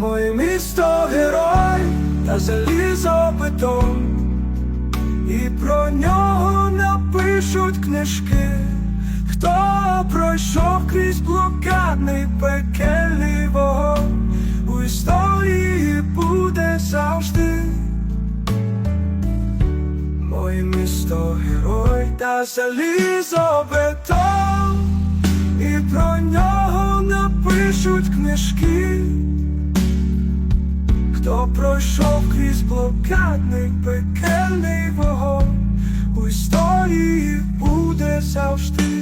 Моє місто герой та залізобетон, і про нього напишуть книжки, хто пройшов крізь блокадний пекельний вогонь, у історії буде завжди. Моє місто герой та залізобетон, і про нього напишуть книжки. Хто пройшов крізь блокадний пекельний вогонь, у історії буде завжди.